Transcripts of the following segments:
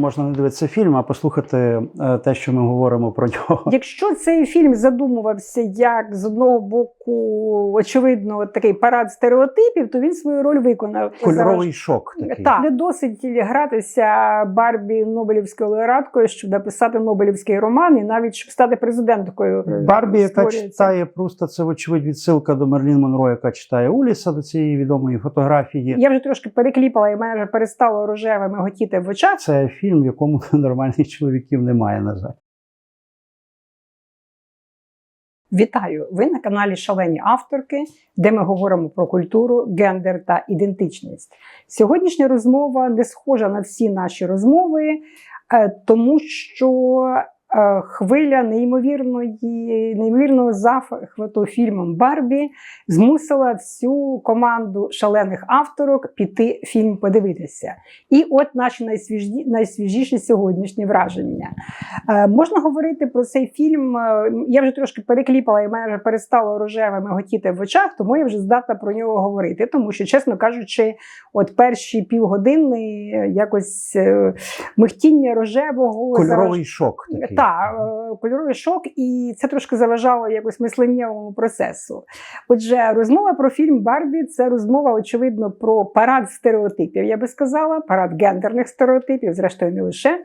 Можна не дивитися фільм, а послухати е, те, що ми говоримо про нього. Якщо цей фільм задумувався як з одного боку, очевидно, такий парад стереотипів, то він свою роль виконав. Кольоровий шок такий. Так, не досить гратися Барбі Нобелівською лауреаткою, щоб написати Нобелівський роман, і навіть щоб стати президенткою. Барбі, яка читає Пруста, це вочевидь відсилка до Мерлін Монро, яка читає Уліса до цієї відомої фотографії. Я вже трошки перекліпала, і мене вже перестало рожевими готіти в очах. Це фільм, в якому нормальних чоловіків немає, на жаль. Вітаю! Ви на каналі Шалені авторки, де ми говоримо про культуру, гендер та ідентичність. Сьогоднішня розмова не схожа на всі наші розмови, е, тому що хвиля неймовірної, неймовірного захвату фільмом Барбі змусила всю команду шалених авторок піти фільм подивитися. І от наші найсвіжі, найсвіжіші сьогоднішні враження. Е, можна говорити про цей фільм. е, Я вже трошки перекліпала, і мене вже перестало рожевими готіти в очах, тому я вже здатна про нього говорити. Тому що, чесно кажучи, от перші півгодини е, якось е, михтіння рожевого Кольоровий шок такий. так, е, кольоровий шок, і це трошки заважало якось мисленнєвому процесу. Отже, розмова про фільм Барбі це розмова, очевидно, про парад стереотипів. Я би сказала, парад гендерних стереотипів, зрештою, не лише.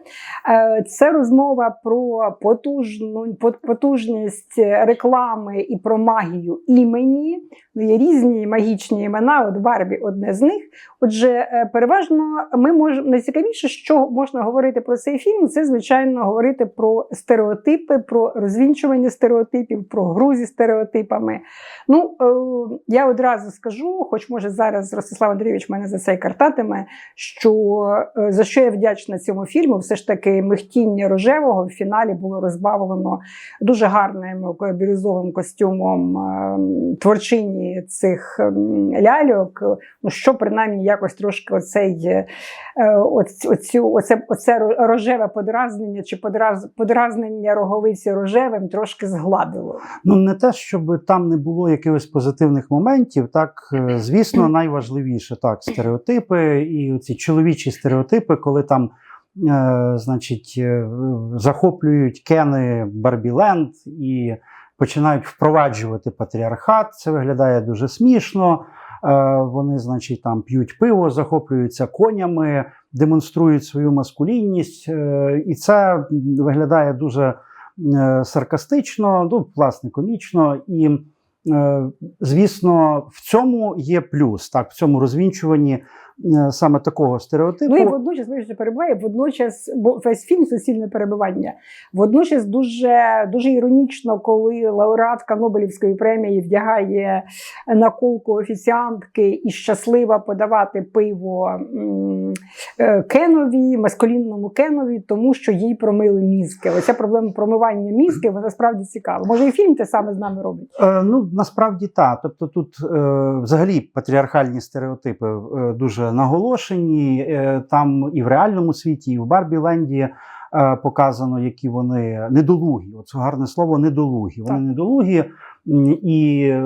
Е, Це розмова про потужну потужність реклами і про магію імені. Ну, Є різні магічні імена. От Барбі одне з них. Отже, е, переважно ми можемо найцікавіше, що можна говорити про цей фільм, це звичайно говорити про стереотипи, про розвінчування стереотипів, про гру зі стереотипами. Ну е, я одразу скажу, хоч може зараз Ростислав Андрійович мене за це картатиме, що е, за що я вдячна цьому фільму, все ж таки михтіння рожевого в фіналі було розбавлено дуже гарним бірюзовим костюмом е, творчині цих ем, ляльок. Ну що принаймні якось трошки оцей оцю, оце, оце рожеве подразнення чи подраз, подразнення роговиці рожевим трошки згладило. Ну не те, щоб там не було якихось позитивних моментів. Так, е, звісно, найважливіше так, стереотипи і ці чоловічі стереотипи, коли там. Е, значить, е, захоплюють кени Барбіленд і починають впроваджувати патріархат. Це виглядає дуже смішно. Вони, значить, там п'ють пиво, захоплюються конями, демонструють свою маскулінність, е, і це виглядає дуже е, саркастично, ну, власне, комічно. І, е, звісно, в цьому є плюс, так, в цьому розвінчуванні саме такого стереотипу. Ну і водночас вибачте, перебуває, водночас, бо весь фільм суцільне перебування. Водночас дуже, дуже іронічно, коли лауреатка Нобелівської премії вдягає наколку офіціантки і щаслива подавати пиво е, Кенові, маскулінному Кенові, тому що їй промили мізки. Оця проблема промивання мізки, вона справді цікава. Може, і фільм те саме з нами робить. Е, ну, насправді так. Тобто тут е, взагалі патріархальні стереотипи е, дуже наголошені. Е, там і в реальному світі, і в Барбіленді е, показано, які вони недолугі. Оце гарне слово недолугі. Вони Так. недолугі, і е,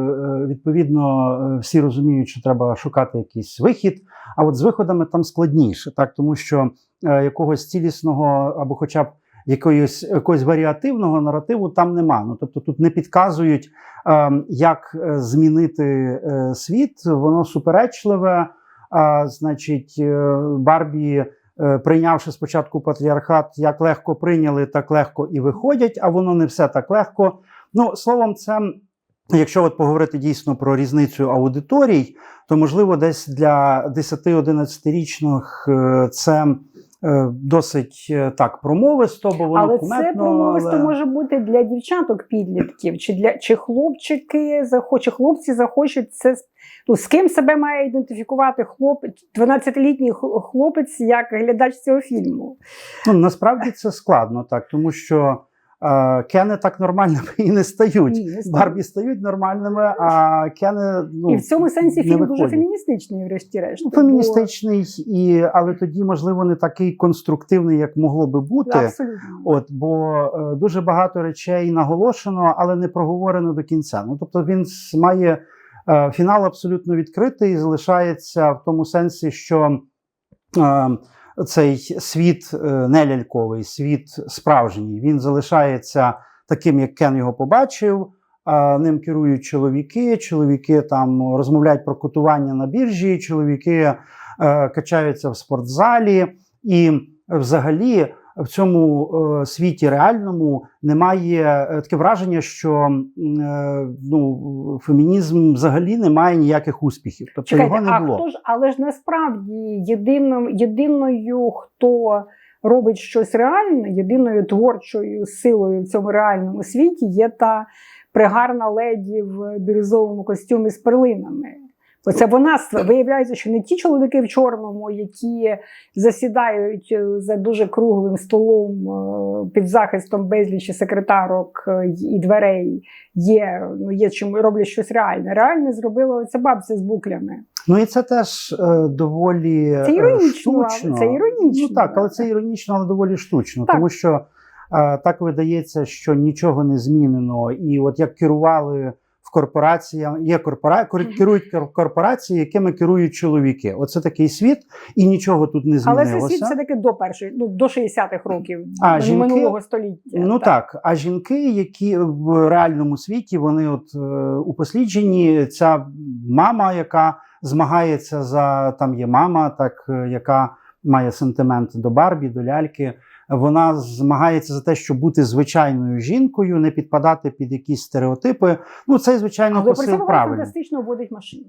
відповідно всі розуміють, що треба шукати якийсь вихід. А от з виходами там складніше, так тому що якогось цілісного або, хоча б якоїсь якогось варіативного наративу там нема. Ну тобто тут не підказують, е, як змінити світ. Воно суперечливе. А, значить, е, Барбі, е, прийнявши спочатку патріархат, як легко прийняли, так легко і виходять, а воно не все так легко. Ну, словом, це. Якщо от поговорити дійсно про різницю аудиторій, то можливо десь для 10-11-річних е, це досить так промовисто, бо воно Але кумедно. це промовисто але- може бути для дівчаток підлітків, чи для чи хлопчики захочуть, хлопці захочуть це. Ну, з ким себе має ідентифікувати хлопець, 12-літній хлопець як глядач цього фільму? Ну, насправді це складно так, тому що е, кени так нормальними і не стають. Ні, не стають. Барбі стають нормальними, а кени ну, і в цьому сенсі фільм дуже феміністичний, врешті-решт. Ну, феміністичний, і, але тоді, можливо, не такий конструктивний, як могло би бути. Абсолютно. От, бо е, дуже багато речей наголошено, але не проговорено до кінця. Ну, тобто він має фінал абсолютно відкритий залишається в тому сенсі, що е, цей світ е, не ляльковий, світ справжній. Він залишається таким, як Кен його побачив. Ним керують чоловіки. Чоловіки там розмовляють про котування на біржі, чоловіки е, качаються в спортзалі, і взагалі в цьому е, світі реальному немає е, таке враження, що е, ну, фемінізм взагалі не має ніяких успіхів. Тобто Чекайте, його не а було. хто ж, але ж насправді єдиним, єдиною, хто робить щось реальне, єдиною творчою силою в цьому реальному світі є та пригарна леді в бірюзовому костюмі з перлинами. Оце вона виявляється, що не ті чоловіки в чорному, які засідають е, за дуже круглим столом е, під захистом безлічі секретарок е, і дверей, є, ну, є чим роблять щось реальне. Реальне зробила оця бабця з буклями. Ну і це теж е, доволі Це іронічно, штучно. це іронічно. Ну так, але це іронічно, але доволі штучно, Так. тому що е, так видається, що нічого не змінено. І от як керували в корпораціях, є корпора... керують кор- корпорації, якими керують чоловіки. Оце такий світ, і нічого тут не Але це світ все таки до першої, ну до 60-х років А, жінки- минулого століття. Ну так. а жінки, які в реальному світі, вони от е, упосліджені, ця мама, яка змагається за там є мама, так е, яка має сентимент до Барбі, до ляльки. Вона змагається за те, щоб бути звичайною жінкою, не підпадати під якісь стереотипи. Ну, це звичайно Але при посил цьому вона правильний. фантастично водить машину.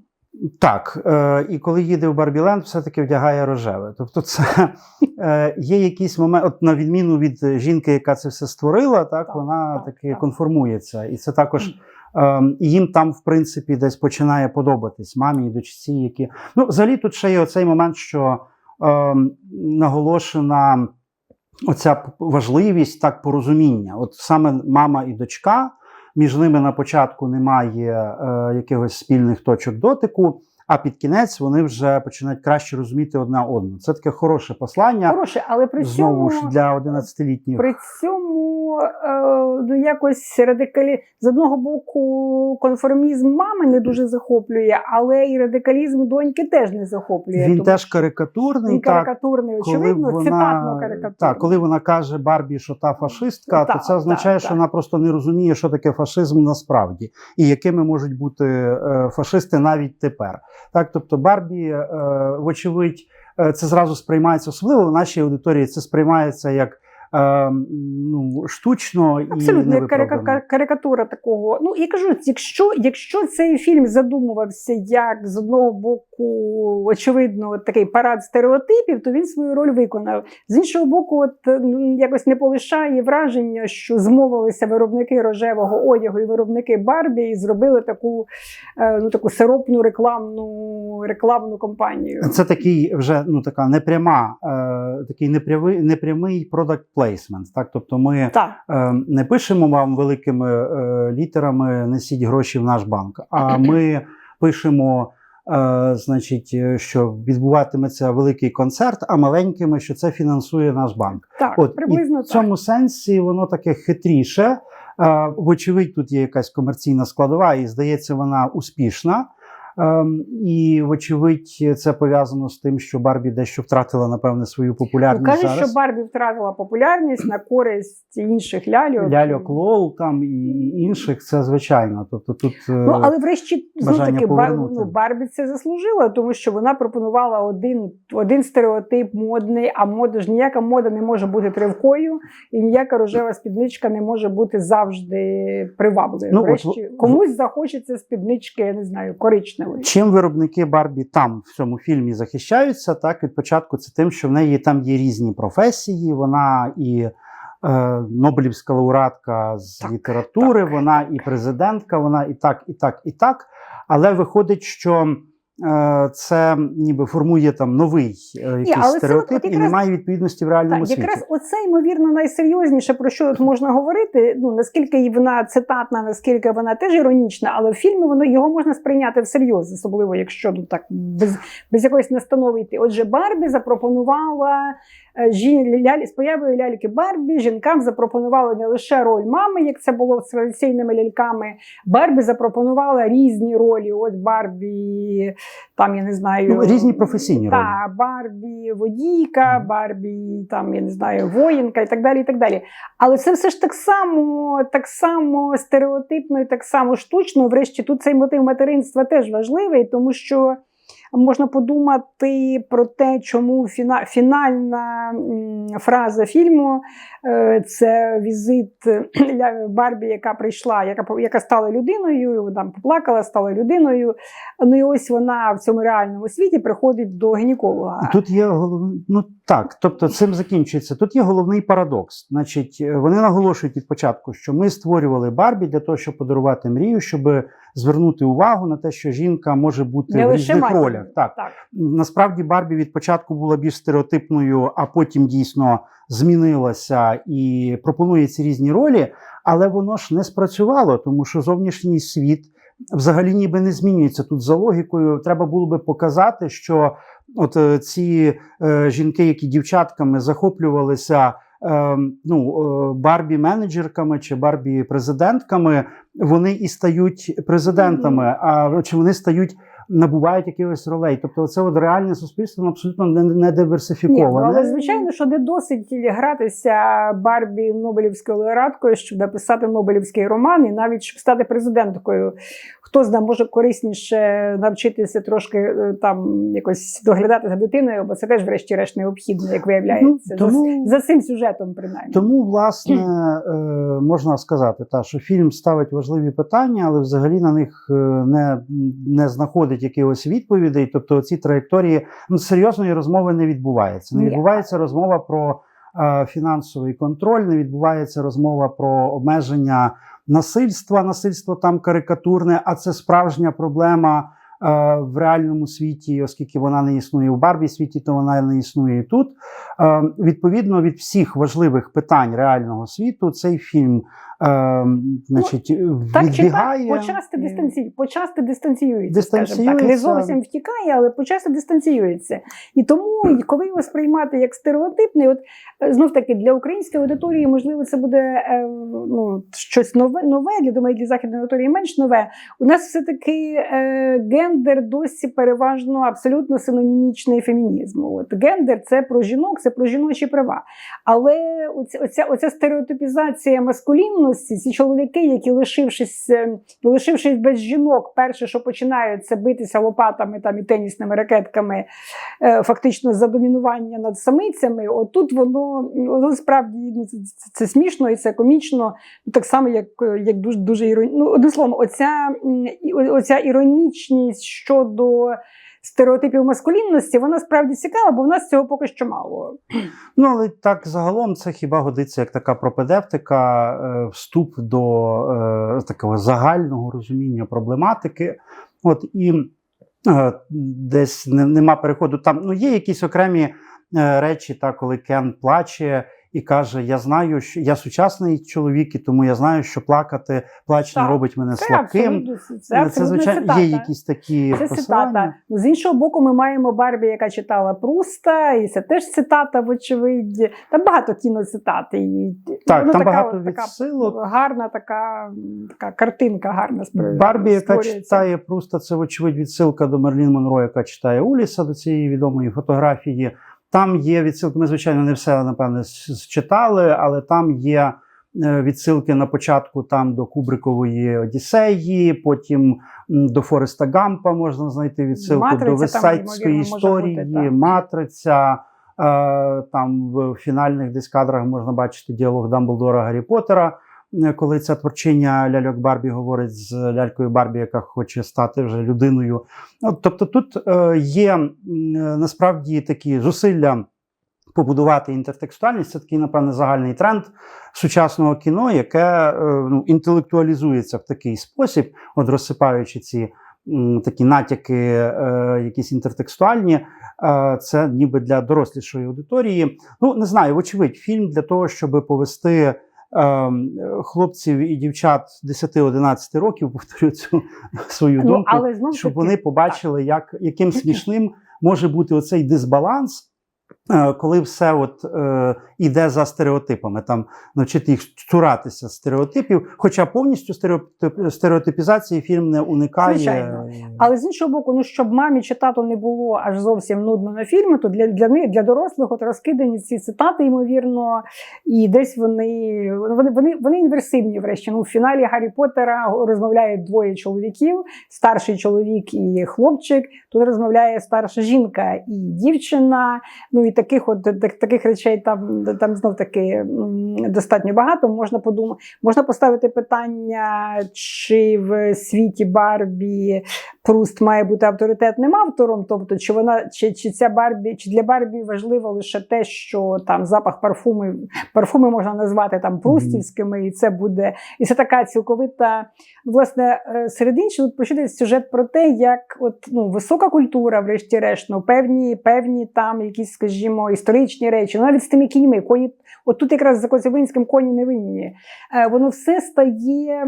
Так, е, і коли їде в Барбіленд, все-таки вдягає рожеве. Тобто, це е, є якийсь момент, от на відміну від жінки, яка це все створила, так, Так, вона так, таки так. конформується. І це також е, їм там, в принципі, десь починає подобатись мамі і дочці, які. Ну, взагалі, тут ще є оцей момент, що е, наголошена оця важливість так порозуміння. От саме мама і дочка, між ними на початку немає е, якихось спільних точок дотику, а під кінець вони вже починають краще розуміти одна одну. Це таке хороше послання. Хороше, але при Знову цьому ж для 11-літніх. при цьому е, ну якось радикалі з одного боку конформізм мами не дуже захоплює, але і радикалізм доньки теж не захоплює. Він тому теж карикатурний. він так, карикатурний, очевидно, цитатно карикатурний. так, коли вона каже Барбі, що та фашистка, Так, то це означає, так, що так. вона просто не розуміє, що таке фашизм насправді, і якими можуть бути е, фашисти навіть тепер. Так, тобто Барбі, е, вочевидь, е, це зразу сприймається, особливо в нашій аудиторії, це сприймається як. Е, Ну, штучно і Абсолютно карика- карикатура такого. Ну я кажу, якщо, якщо цей фільм задумувався як з одного боку, очевидно, такий парад стереотипів, то він свою роль виконав. З іншого боку, от якось не полишає враження, що змовилися виробники рожевого одягу і виробники Барбі і зробили таку, е, ну таку сиропну рекламну рекламну кампанію. Це такий вже ну така непряма, е, такий непрямий, непрямий product placement. Так, тобто ми Так. е, не пишемо вам великими е, літерами несіть гроші в наш банк, а ми пишемо. е, Значить, е, що відбуватиметься великий концерт, а маленькими, що це фінансує наш банк. Так, От приблизно і в цьому сенсі воно таке хитріше. Е, Вочевидь, тут є якась комерційна складова, і здається, вона успішна. Ем, І, вочевидь, це пов'язано з тим, що Барбі дещо втратила, напевне, свою популярність Ну, Каже, зараз. що Барбі втратила популярність на користь інших ляльок. Ляльок Лол там і інших, це звичайно. Тобто тут е, Ну, але врешті знов таки Бар, ну, Барбі це заслужила, тому що вона пропонувала один, один стереотип модний, а мода ж ніяка мода не може бути тривкою, і ніяка рожева спідничка не може бути завжди привабливою. Ну, врешті в- комусь захочеться спіднички, я не знаю, коричневої. Чим виробники Барбі там в цьому фільмі захищаються, так від початку це тим, що в неї там є різні професії. Вона і е, Нобелівська лауреатка з Так, літератури, так, вона і президентка, вона і так, і так, і так. Але виходить, що це ніби формує там новий якийсь Ні, але це стереотип от і якраз- немає відповідності в реальному Так, світі. якраз оце, ймовірно, найсерйозніше, про що тут можна говорити. Ну наскільки вона цитатна, наскільки вона теж іронічна, але в фільмі воно його можна сприйняти всерйоз, особливо якщо ну так без, без якоїсь настанови йти. Отже, Барбі запропонувала е, жін, лялі, з появою ляльки Барбі жінкам запропонували не лише роль мами, як це було з традиційними ляльками. Барбі запропонувала різні ролі. От Барбі там я не знаю Ну, різні професійні ролі. та, Барбі водійка, Барбі, там я не знаю, воїнка і так далі. і так далі. Але це все ж так само, так само стереотипно і так само штучно. Врешті тут цей мотив материнства теж важливий, тому що. Можна подумати про те, чому фіна, фінальна фраза фільму е, це візит Барбі, яка прийшла, яка, яка стала людиною, там поплакала, стала людиною. Ну і ось вона в цьому реальному світі приходить до гінеколога. Тут є ну так, тобто цим закінчується. Тут є головний парадокс. Значить, е, вони наголошують від початку, що ми створювали Барбі для того, щоб подарувати мрію, щоб звернути увагу на те, що жінка може бути Не в різних ролях. Так так. насправді Барбі від початку була більш стереотипною, а потім дійсно змінилася і пропонує ці різні ролі, але воно ж не спрацювало, тому що зовнішній світ взагалі ніби не змінюється. Тут за логікою треба було би показати, що от е, ці е, жінки, які дівчатками захоплювалися. е, Ну, е, Барбі менеджерками чи Барбі президентками, вони і стають президентами, а чи вони стають набувають якихось ролей. Тобто, це от реальне суспільство абсолютно не, не Ні, ну, але звичайно, що не досить гратися Барбі Нобелівською лауреаткою, щоб написати Нобелівський роман, і навіть щоб стати президенткою. Хто знає, може корисніше навчитися трошки е, там якось доглядати за дитиною, бо це теж, врешті-решт, необхідно, як виявляється. Ну, тому- за, за цим сюжетом, принаймні. Тому, власне, е, можна сказати, та, що фільм ставить важливі питання, але взагалі на них е, не, не знаходить якихось відповідей. Тобто, ці траєкторії ну, серйозної розмови не відбувається. Не відбувається розмова про фінансовий контроль, не відбувається розмова про обмеження насильства. Насильство там карикатурне, а це справжня проблема. е, В реальному світі, оскільки вона не існує в Барбі світі, то вона не існує і тут. Е, Відповідно від всіх важливих питань реального світу, цей фільм е, значить, Ну, Так чи так, почасти, і- дистанці... почасти дистанціюється, скажімо так. Не зовсім втікає, але почасти дистанціюється. І тому, коли його сприймати як стереотипний, от е, знов таки для української аудиторії, можливо, це буде е, ну, щось нове, нове, для думаю, для західної аудиторії менш нове. У нас все-таки е, гендер досі переважно абсолютно синонімічний фемінізму. От гендер це про жінок, це про жіночі права. Але оця, оця, оця стереотипізація маскулінності, ці чоловіки, які лишившись, е, лишившись без жінок, перше, що починають, це битися лопатами там і тенісними ракетками, е, фактично за домінування над самицями. Отут воно, воно справді ну, це, це, смішно і це комічно, так само, як, як дуже дуже іронічно. Ну, одним словом, оця, оця іронічність щодо. Стереотипів маскулінності, вона справді цікава, бо в нас цього поки що мало. Ну, але так загалом це хіба годиться як така пропедевтика, е, вступ до е, такого загального розуміння проблематики. От і е, десь нема переходу. Там ну, є якісь окремі е, речі, та, коли Кен плаче. І каже: Я знаю, що я сучасний чоловік, і тому я знаю, що плакати, плач не робить мене Це слабким. абсолютно, це абсолютно звичайно цитата. є якісь такі Це посилання. цитата. Ну, з іншого боку, ми маємо Барбі, яка читала Пруста, і це теж цитата, вочевидь. Там багато кіноцитат. І, Так, воно там така, багато така відсилок. гарна така, така картинка, гарна спро- Барбі, яка читає Пруста, це вочевидь відсилка до Мерлін Монро, яка читає Уліса до цієї відомої фотографії. Там є відсилки. Ми, звичайно, не все напевне с- читали, але там є е, відсилки на початку там до Кубрикової Одіссеї, потім до Фореста Гампа можна знайти відсилку Матриця до може історії, бути. Матриця. Е, Там в фінальних десь кадрах можна бачити діалог Дамблдора Гаррі Поттера, коли ця творчиня ляльок Барбі говорить з лялькою Барбі, яка хоче стати вже людиною. Ну, тобто тут е, є е, насправді такі зусилля побудувати інтертекстуальність. Це такий, напевне, загальний тренд сучасного кіно, яке е, ну, інтелектуалізується в такий спосіб, от розсипаючи ці м, такі натяки, е, якісь інтертекстуальні. Це ніби для дорослішої аудиторії. Ну, не знаю, вочевидь, фільм для того, щоб повести хлопців і дівчат 10-11 років, повторю цю свою Ну, думку, але знову щоб вони побачили, як, яким смішним може бути оцей дисбаланс коли все от е, іде за стереотипами, там навчити їх цуратися стереотипів, хоча повністю стереотип, стереотипізації фільм не уникає. Звичайно. Але з іншого боку, ну щоб мамі чи тату не було аж зовсім нудно на фільмі, то для, для них, для дорослих, от розкидані ці цитати, ймовірно, і десь вони вони, вони, вони інверсивні, врешті. Ну, в фіналі Гаррі Поттера розмовляють двоє чоловіків: старший чоловік і хлопчик. Тут розмовляє старша жінка і дівчина. Ну і таких от так- таких речей там, там знов таки достатньо багато. Можна подумати, можна поставити питання, чи в світі Барбі Пруст має бути авторитетним автором, тобто чи вона чи, чи ця Барбі, чи для Барбі важливо лише те, що там запах парфуми, парфуми можна назвати там прустівськими, і це буде і це така цілковита власне е, серед іншого тут поширює сюжет про те, як от ну висока культура, врешті-решт, ну певні, певні там якісь, скажімо, історичні речі, навіть з тими кіньми, коні. От тут якраз за Коцюбинським коні не винні. Е, Воно все стає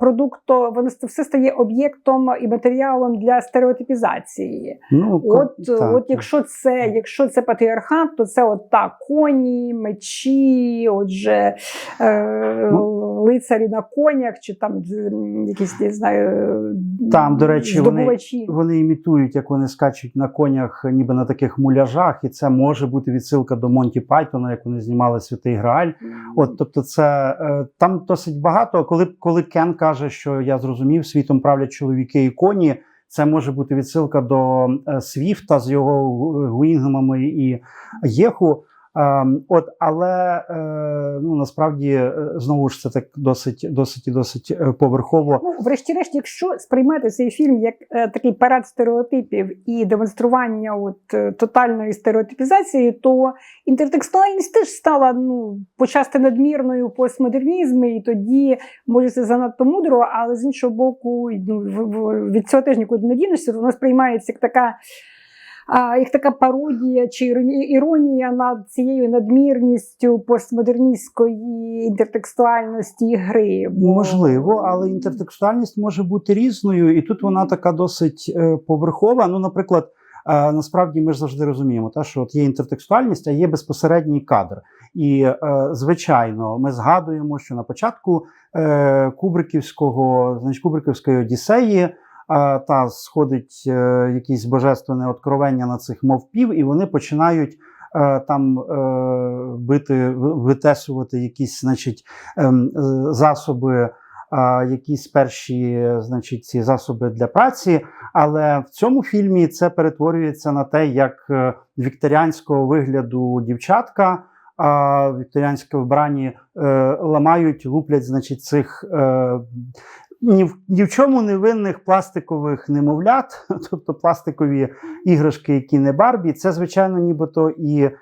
продуктом, воно все стає об'єктом і матеріалом для стереотипізації. Ну, От, так, от якщо це, якщо це патріархат, то це от так, коні, мечі, отже, е, Ну. лицарі на конях, чи там якісь не знаю, Там, до речі, вони- Вони імітують, як вони скачуть на конях, ніби на таких муляжах, і це може бути відсилка до Монті Пайтона, як вони знімали Святий Грааль. От, тобто, це е, там досить багато. Коли, коли Кен каже, що я зрозумів, світом правлять чоловіки і коні. Це може бути відсилка до е, Свіфта з його Гу- Гуінгемами і Єху. Ем, от, але е, ну насправді е, знову ж це так досить, досить і досить е, поверхово. Ну, врешті-решт, якщо сприймати цей фільм як такий парад стереотипів і демонстрування от, тотальної стереотипізації, то інтертекстуальність теж стала ну, почасти надмірною постмодернізмі, і тоді може це занадто мудро, але з іншого боку, ну, від цього теж нікуди не дінешся, воно сприймається як така. Як така пародія чи іронія над цією надмірністю постмодерністської інтертекстуальності гри. Можливо, але інтертекстуальність може бути різною, і тут вона така досить е, поверхова. Ну, наприклад, е, насправді ми ж завжди розуміємо, та, що от є інтертекстуальність, а є безпосередній кадр. І, е, звичайно, ми згадуємо, що на початку Кубриківського, значить, Кубриківської Одіссеї. Та сходить е, якісь божественне откровення на цих мовпів, і вони починають е, там е, бити, витесувати якісь, значить, ем, засоби, якісь перші, значить, ці засоби для праці. Але в цьому фільмі це перетворюється на те, як вікторіанського вигляду дівчатка. Вікторіанське вбрані ламають, луплять, значить, цих ні в, ні в чому не винних пластикових немовлят, тобто пластикові іграшки, які не Барбі. Це, звичайно, нібито і е,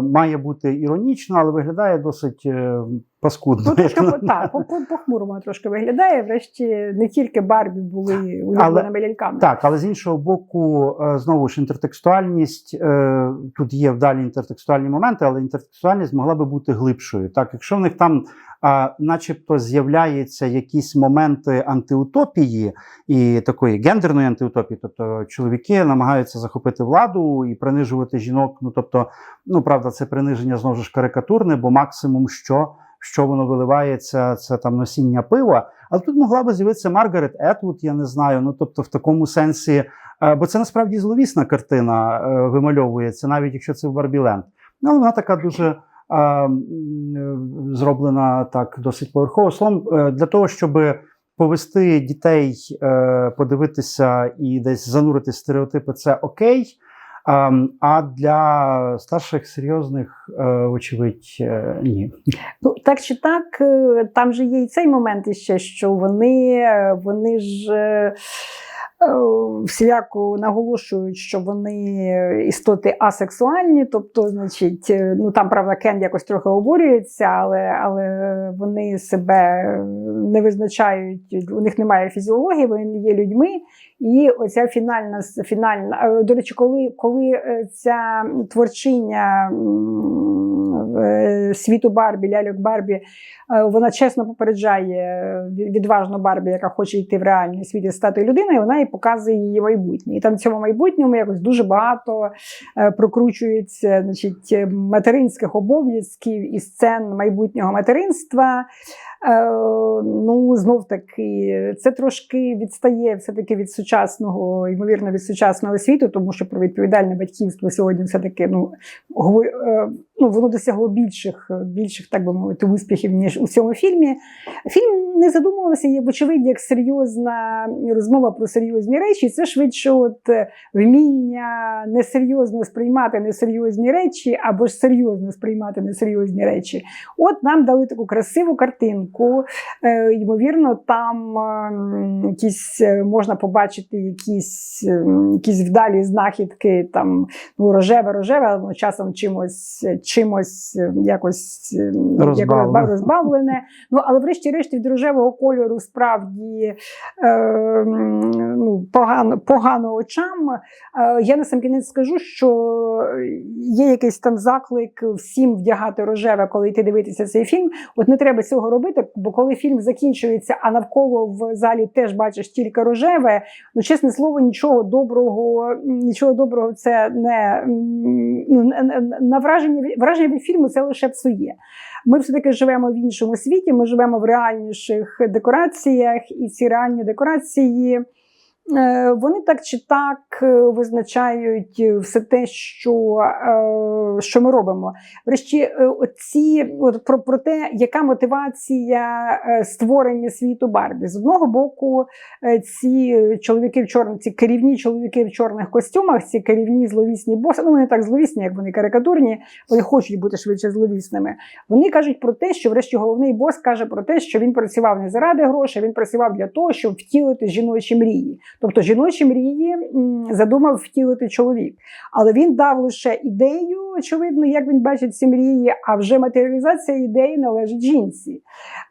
має бути іронічно, але виглядає досить е, паскудно. Ну, трошки так, по- по- похмурому трошки виглядає. Врешті не тільки Барбі були улюбленими ляльками. Так, але з іншого боку, е, знову ж інтертекстуальність е, тут є вдалі інтертекстуальні моменти, але інтертекстуальність могла би бути глибшою. Так, якщо в них там, а, начебто, з'являються якісь моменти антиутопії і такої гендерної антиутопії, тобто чоловіки намагаються захопити владу і принижувати жінок. Ну тобто, ну правда, це приниження знову ж карикатурне, бо максимум що. Що воно виливається, це там носіння пива. Але тут могла би з'явитися Маргарет Етвуд, я не знаю. Ну тобто, в такому сенсі, е, бо це насправді зловісна картина е, вимальовується, навіть якщо це в Барбіленд. Ну, вона така дуже е, зроблена так досить поверхово. Словом, для того, щоб повести дітей, подивитися і десь занурити стереотипи, це окей. А для старших серйозних, е, очевидь, е, ні. Ну, так чи так, е, там же є і цей момент іще, що вони, вони ж. Е, Всіляко наголошують, що вони істоти асексуальні, тобто, значить, е, ну там правда Кен якось трохи обурюється, але, але вони себе не визначають, у них немає фізіології, вони є людьми. І оця фінальна фінальна. е, До речі, коли, коли ця творчиня світу Барбі, ляльок Барбі, вона чесно попереджає відважну Барбі, яка хоче йти в реальний світ і стати людиною, вона їй показує її майбутнє. І там в цьому майбутньому якось дуже багато е, прокручується значить, материнських обов'язків і сцен майбутнього материнства. Е, ну, знов таки, це трошки відстає все-таки від сучасного, ймовірно, від сучасного світу, тому що про відповідальне батьківство сьогодні все-таки ну, е, ну, воно досягло більших, більших, так би мовити, успіхів, ніж у цьому фільмі. Фільм не задумувався, є, вочевидь, як серйозна розмова про серйозні речі. Це швидше от е, вміння несерйозно сприймати несерйозні речі, або ж серйозно сприймати несерйозні речі. От нам дали таку красиву картинку. Е, ймовірно, там е, якісь е, можна побачити якісь, якісь вдалі знахідки, там ну, рожеве, рожеве, але часом чимось, чимось якось е, ну, Розбавлене. розбавлене. Ну, але врешті-решт від рожевого кольору справді е, ну, погано, погано очам. Е, я на сам кінець скажу, що є якийсь там заклик всім вдягати рожеве, коли йти дивитися цей фільм. От не треба цього робити, бо коли фільм закінчується, а навколо в залі теж бачиш тільки рожеве, ну чесне слово, нічого доброго, нічого доброго це не ну, на- враження враження від фільму це лише псує. Ми все-таки живемо в іншому світі, ми живемо в реальніших декораціях, і ці реальні декорації. Е, Вони так чи так е, визначають все те, що, е, що ми робимо. Врешті, е, оці от про, про те, яка мотивація е, створення світу Барбі. З одного боку, е, ці чоловіки в чорних, ці керівні чоловіки в чорних костюмах, ці керівні зловісні боси, ну вони так зловісні, як вони карикатурні, вони хочуть бути швидше зловісними. Вони кажуть про те, що врешті головний бос каже про те, що він працював не заради грошей, він працював для того, щоб втілити жіночі мрії. Тобто жіночі мрії задумав втілити чоловік. Але він дав лише ідею, очевидно, як він бачить ці мрії, а вже матеріалізація ідеї належить жінці.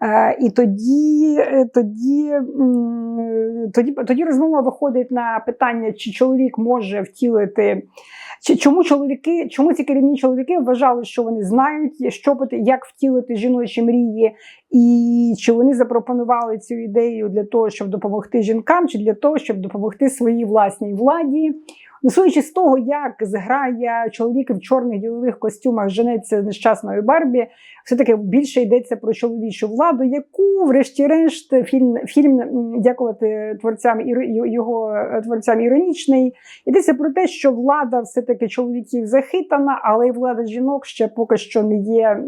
Е, і тоді, е, тоді, тоді, тоді розмова виходить на питання, чи чоловік може втілити. Чи чому чоловіки, чому ці керівні чоловіки вважали, що вони знають, що як втілити жіночі мрії, і чи вони запропонували цю ідею для того, щоб допомогти жінкам, чи для того, щоб допомогти своїй власній владі? Ну, судячи з того, як зграє чоловіки в чорних ділових костюмах женеться нещасною Барбі, все-таки більше йдеться про чоловічу владу, яку, врешті-решт, фільм, фільм дякувати творцям його е, творцям іронічний. Йдеться про те, що влада все-таки чоловіків захитана, але й влада жінок ще поки що не є,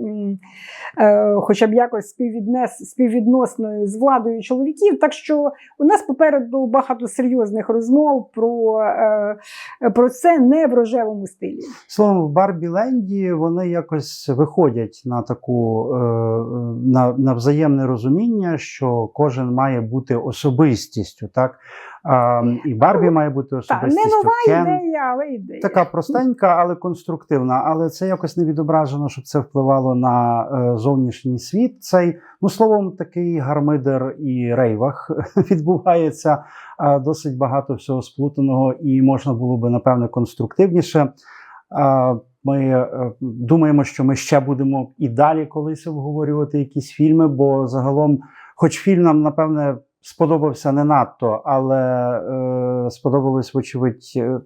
е, хоча б якось співвіднес, співвідносною з владою чоловіків. Так що у нас попереду багато серйозних розмов про, е, про це не в рожевому стилі. Словом, в Барбі Ленді вони якось виходять на таку е, на, на взаємне розуміння, що кожен має бути особистістю, так? А, і Барбі має бути Так, не нова Кен ідея, але ідея. така простенька, але конструктивна. Але це якось не відображено, щоб це впливало на е, зовнішній світ. Цей, ну словом, такий гармидер і рейвах відбувається досить багато всього сплутаного, і можна було би напевне конструктивніше. Ми е, думаємо, що ми ще будемо і далі колись обговорювати якісь фільми, бо загалом, хоч фільм нам, напевне, сподобався не надто, але е, сподобалось, вочевидь, е,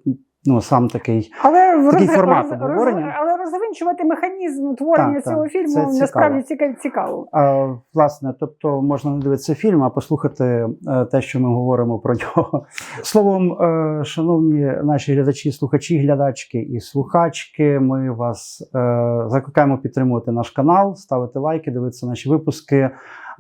ну, сам такий. Але Такий роз- формат роз- обговорення. роз- але розвинчувати механізм творення Так, цього так, фільму це цікаво. насправді цікаво. цікаво. А, власне, тобто можна не дивитися фільм, а послухати е, те, що ми говоримо про нього. Словом, е, шановні наші глядачі, слухачі, глядачки і слухачки, ми вас е, закликаємо підтримувати наш канал, ставити лайки, дивитися наші випуски.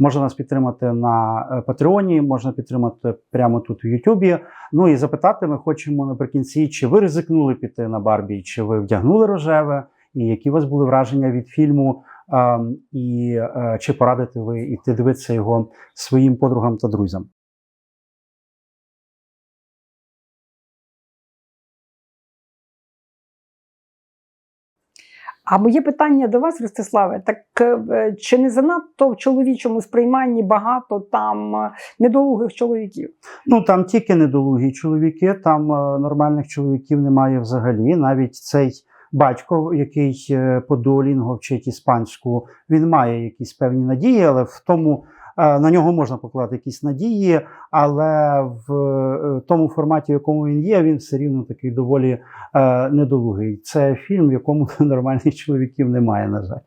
Можна нас підтримати на е, Патреоні, можна підтримати прямо тут в Ютубі. Ну і запитати ми хочемо наприкінці, чи ви ризикнули піти на Барбі, чи ви вдягнули рожеве, і які у вас були враження від фільму. Ем, і е, чи порадите ви йти дивитися його своїм подругам та друзям? А моє питання до вас, Ростиславе, так е, чи не занадто в чоловічому сприйманні багато там е, недолугих чоловіків? Ну там тільки недолугі чоловіки, там е, нормальних чоловіків немає взагалі. Навіть цей батько, який е, по дуолінго вчить іспанську, він має якісь певні надії, але в тому е, на нього можна покладати якісь надії, але в е, тому форматі, в якому він є, він все рівно такий доволі е, недолугий. Це фільм, в якому нормальних чоловіків немає, на жаль.